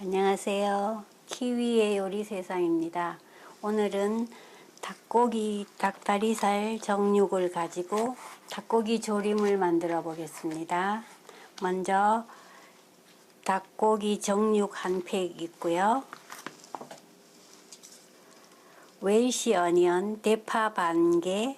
안녕하세요. 키위의 요리 세상입니다. 오늘은 닭고기 닭다리살 정육을 가지고 닭고기 조림을 만들어 보겠습니다. 먼저 닭고기 정육 한 팩 있고요. 웰시 어니언 대파 반 개,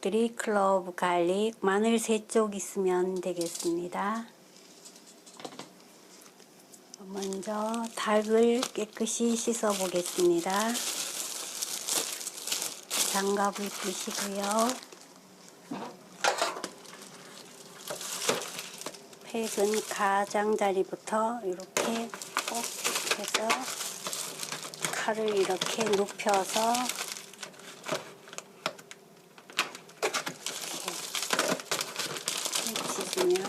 드리 클로브 갈릭 마늘 세쪽 있으면 되겠습니다. 먼저 닭을 깨끗이 씻어 보겠습니다. 장갑을 끼시고요. 팩은 가장자리부터 이렇게 꼭 해서 칼을 이렇게 눕혀서 이렇게 찢으면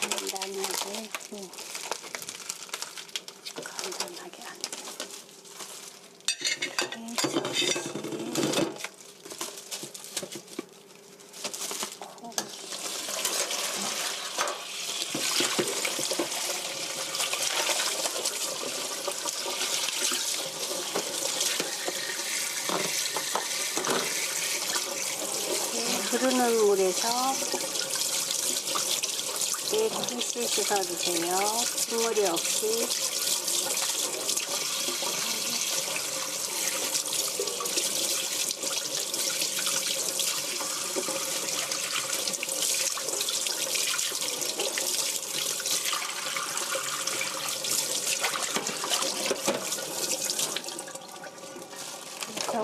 간단하게 음, 간단하게 안 돼. 이렇게 접시에 고기 이렇게 흐르는 물에서 깨끗이 씻어 주세요. 핏물이 없이.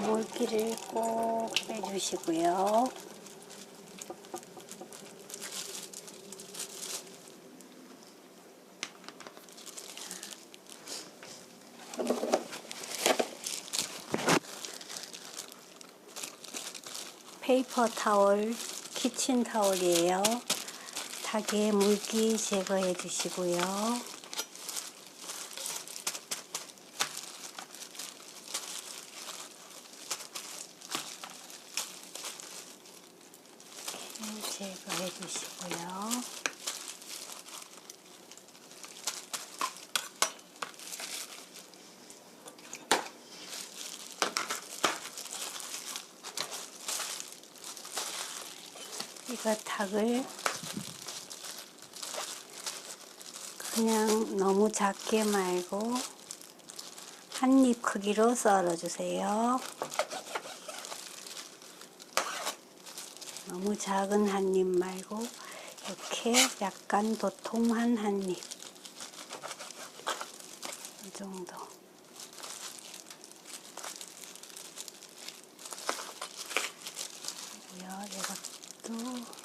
물기를 꼭 빼주시고요. 페이퍼 타월, 키친 타월이에요. 닭의 물기 제거해 주시고요. 이렇게 제거해 주시고요. 이거 닭을 그냥 너무 작게 말고 한 입 크기로 썰어 주세요. 너무 작은 한 입 말고 이렇게 약간 도톰한 한 입. 이 정도. 그리고요, 이것도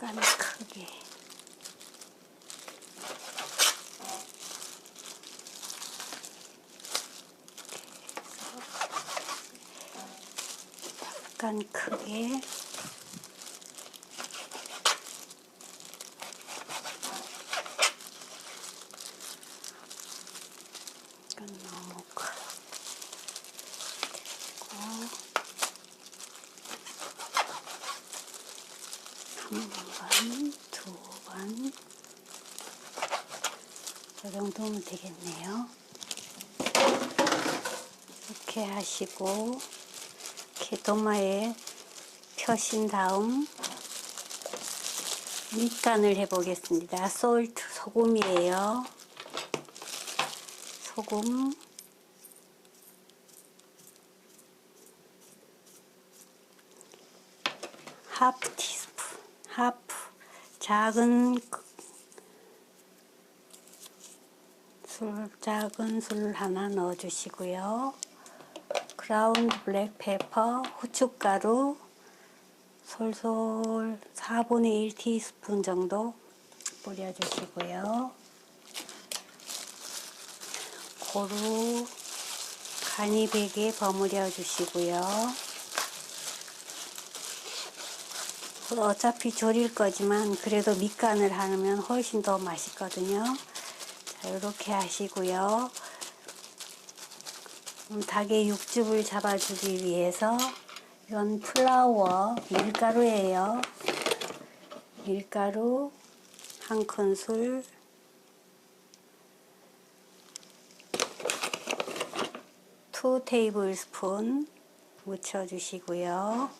약간 크게. 약간 크게 이건 너무 커. 그리고 한 번, 두 번, 저 정도면 되겠네요. 이렇게 하시고 이렇게 도마에 펴신 다음 밑간을 해보겠습니다. 솔트 소금이에요. 소금 하프 티스푼 하프 작은 그- 술 작은 술 하나 넣어 주시고요. 그라운드 블랙 페퍼 후춧가루 솔솔 4분의 1 티스푼 정도 뿌려 주시고요. 고루 간이 배게 버무려 주시고요. 어차피 졸일 거지만 그래도 밑간을 하면 훨씬 더 맛있거든요. 자, 이렇게 하시고요. 음, 닭의 육즙을 잡아주기 위해서 이건 플라워 밀가루예요. 밀가루 한 큰술 투 테이블 스푼 묻혀 주시고요.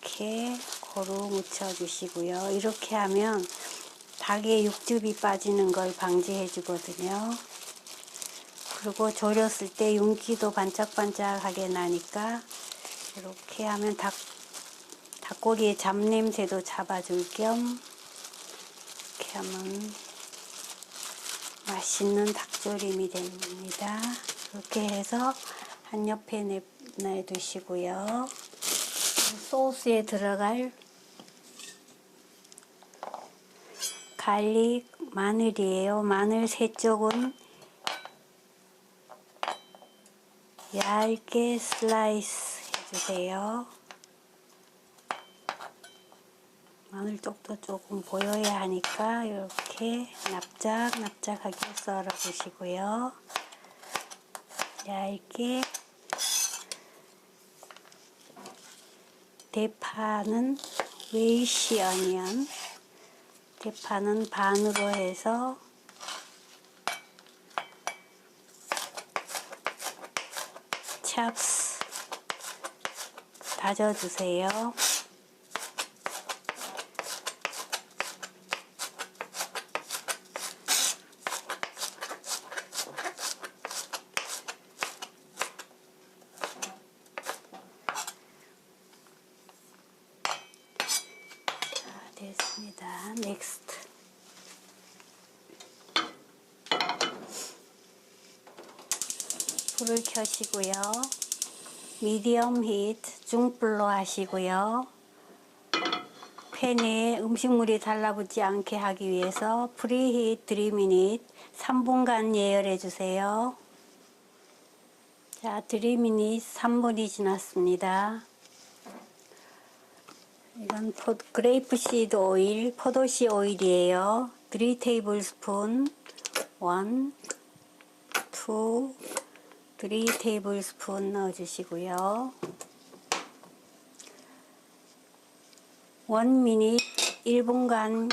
이렇게 고루 묻혀 주시고요. 이렇게 하면 닭의 육즙이 빠지는 걸 방지해 주거든요. 그리고 졸였을 때 윤기도 반짝반짝하게 나니까 이렇게 하면 닭, 닭고기의 잡냄새도 잡아줄 겸 이렇게 하면 맛있는 닭조림이 됩니다. 이렇게 해서 한 옆에 내, 놔두시고요. 소스에 들어갈 갈릭 마늘이에요. 마늘 세 쪽은 얇게 슬라이스 해주세요. 마늘 쪽도 조금 보여야 하니까 이렇게 납작납작하게 썰어 주시고요. 얇게 대파는 웨이시 어니언 대파는 반으로 해서 찹스 다져주세요. 자, 됐습니다. 넥스트. 불을 켜시고요. 미디엄 히트 중불로 하시고요. 팬에 음식물이 달라붙지 않게 하기 위해서 프리히트 3미닛 3분간 예열해 주세요. 자, 3미닛 3분이 지났습니다. 이건 포, 그레이프 시드 오일, 포도씨 오일이에요. 3 테이블 스푼, 1, 2, 3 테이블 스푼 넣어주시고요. 1 미닛 1분간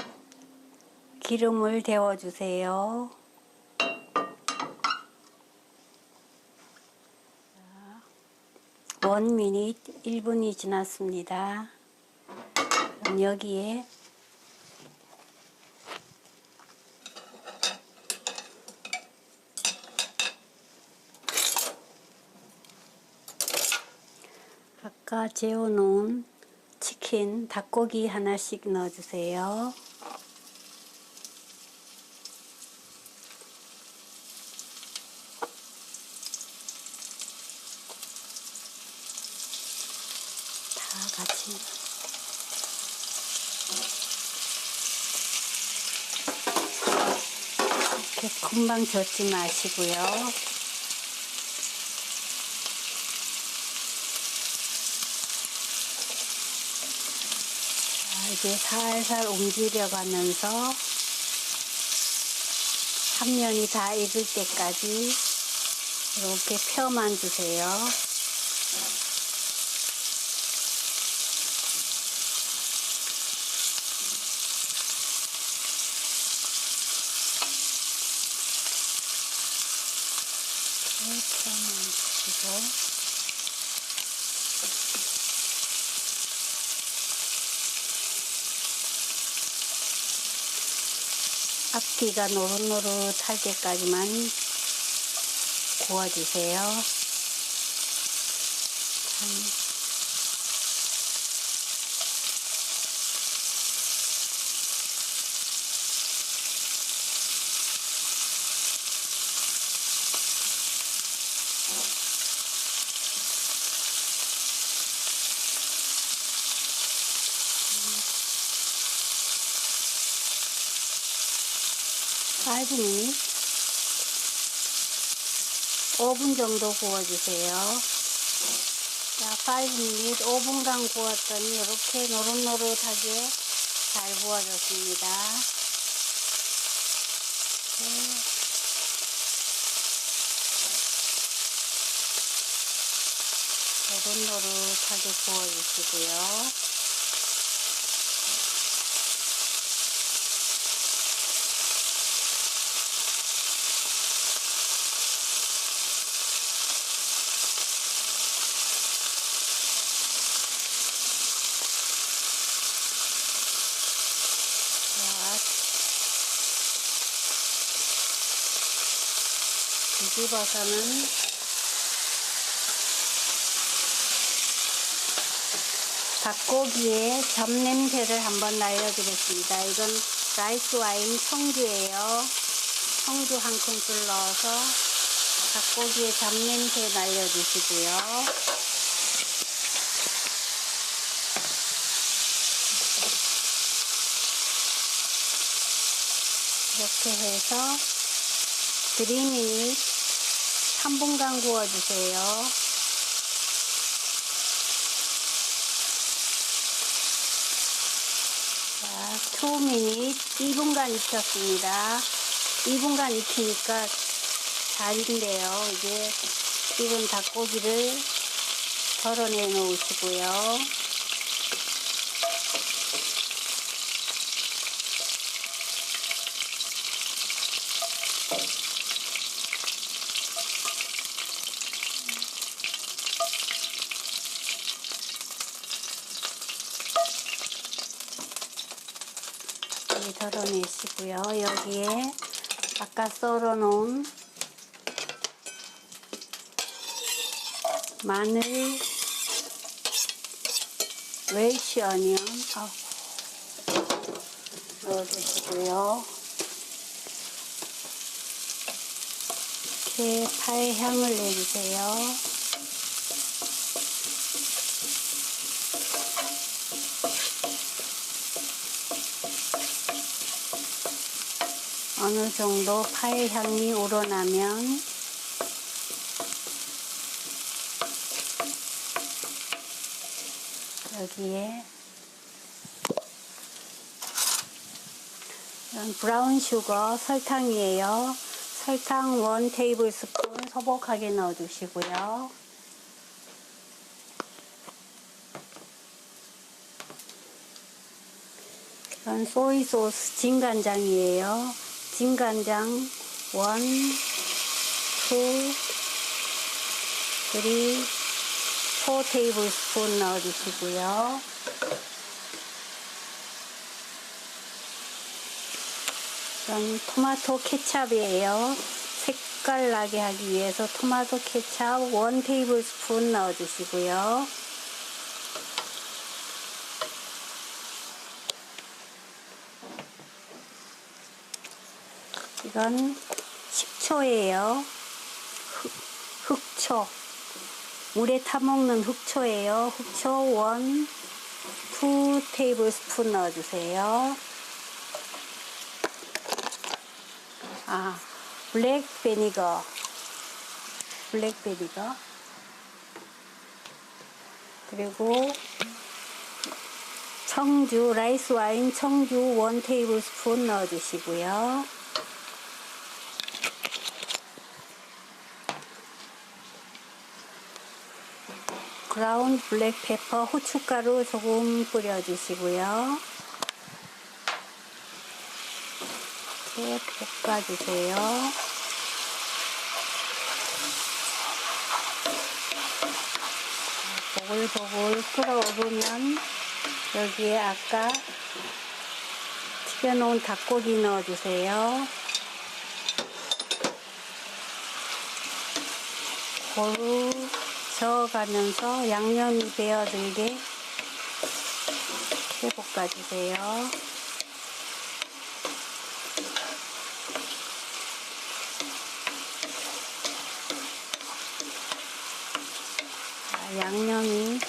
기름을 데워주세요. 1 미닛 1분이 지났습니다. 여기에 아까 재워놓은 치킨, 닭고기 하나씩 넣어주세요. 다 같이 이렇게 금방 젓지 마시고요. 자, 이제 살살 옮기려 가면서 한 면이 다 익을 때까지 이렇게 펴만 주세요. 이렇게 펴만 주시고 앞뒤가 노릇노릇할 때까지만 구워주세요. 5분, 5분 정도 구워주세요. 자, 5분, 5분간 구웠더니 이렇게 노릇노릇하게 잘 구워졌습니다. 네. 노릇노릇하게 구워주시고요. 집어서는 닭고기에 잡냄새를 한번 날려주겠습니다. 이건 라이스 와인 청주예요. 청주 한 큰술 넣어서 닭고기에 잡냄새 날려주시고요. 이렇게 해서 드리미닛 3분간 구워주세요. 자, 2미닛 2분간 익혔습니다. 2분간 익히니까 잘 익네요. 이제 익은 닭고기를 덜어내 놓으시고요. 여기 덜어내시고요. 여기에 아까 썰어 놓은 마늘, 웰시 어니언 아우, 넣어주시고요. 이렇게 파의 향을 내주세요. 어느 정도 파의 향이 우러나면 여기에 이건 브라운 슈거 설탕이에요. 설탕 원 테이블 스푼 소복하게 넣어주시고요. 이건 소이 소스 진간장이에요. 진간장 원, 투, 쓰리, 포 테이블 스푼 넣어주시고요. 이건 토마토 케찹이에요. 색깔 나게 하기 위해서 토마토 케찹 원 테이블 스푼 넣어주시고요. 이건 식초예요. 흑, 흑초. 물에 타먹는 흑초예요. 흑초 원, 투 테이블 스푼 넣어주세요. 아, 블랙 베니거. 블랙 베니거. 그리고 청주, 라이스 와인 청주 원 테이블 스푼 넣어주시고요. 브라운 블랙 페퍼 후춧가루 조금 뿌려주시고요. 이렇게 볶아주세요. 보글보글 끓어오르면 여기에 아까 튀겨놓은 닭고기 넣어주세요. 고루 저어가면서 양념이 배어들게 이렇게 볶아주세요. 자, 양념이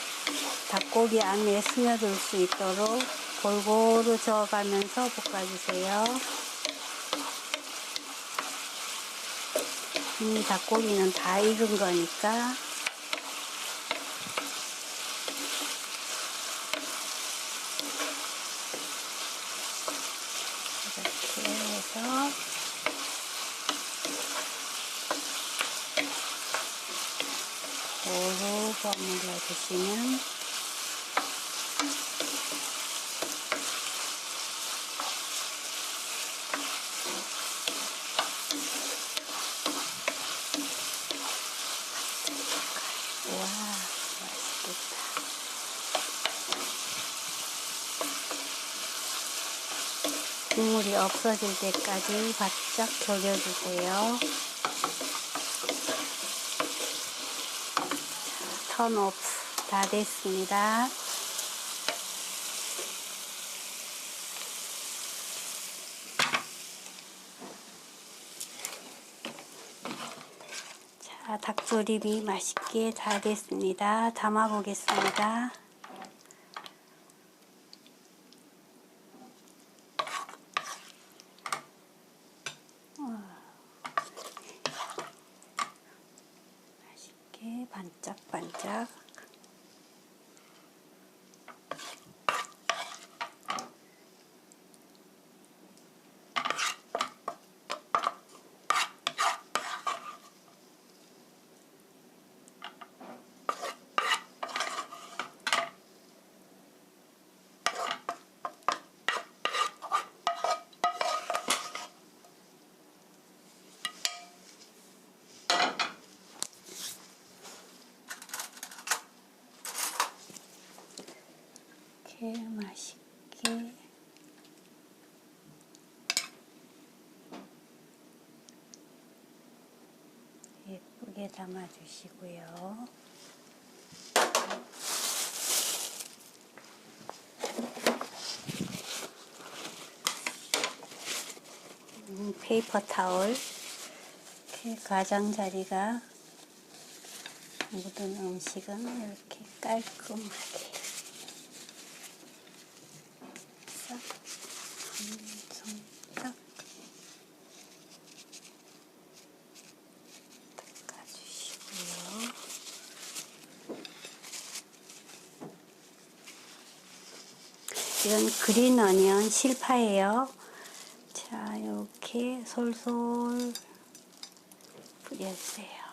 닭고기 안에 스며들 수 있도록 골고루 저어가면서 볶아주세요. 이미 닭고기는 다 익은 거니까 이렇게 해서 골고루 버무려 주시면 와 맛있겠다. 국물이 없어질 때까지 바짝 졸여주세요. 턴 오프 다 됐습니다. 자, 닭조림이 맛있게 다 됐습니다. 담아 보겠습니다. 맛있게 반짝반짝 이렇게 맛있게 예쁘게 담아 주시고요. 음, 페이퍼 타올 이렇게 가장자리가 묻은 음식은 이렇게 깔끔하게 싹 한손딱 닦아주시고요. 이건 그린 어니언 실파예요. 자, 이렇게 솔솔 뿌려주세요.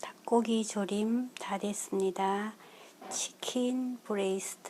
닭고기 조림 다 됐습니다. 치킨 브레이스트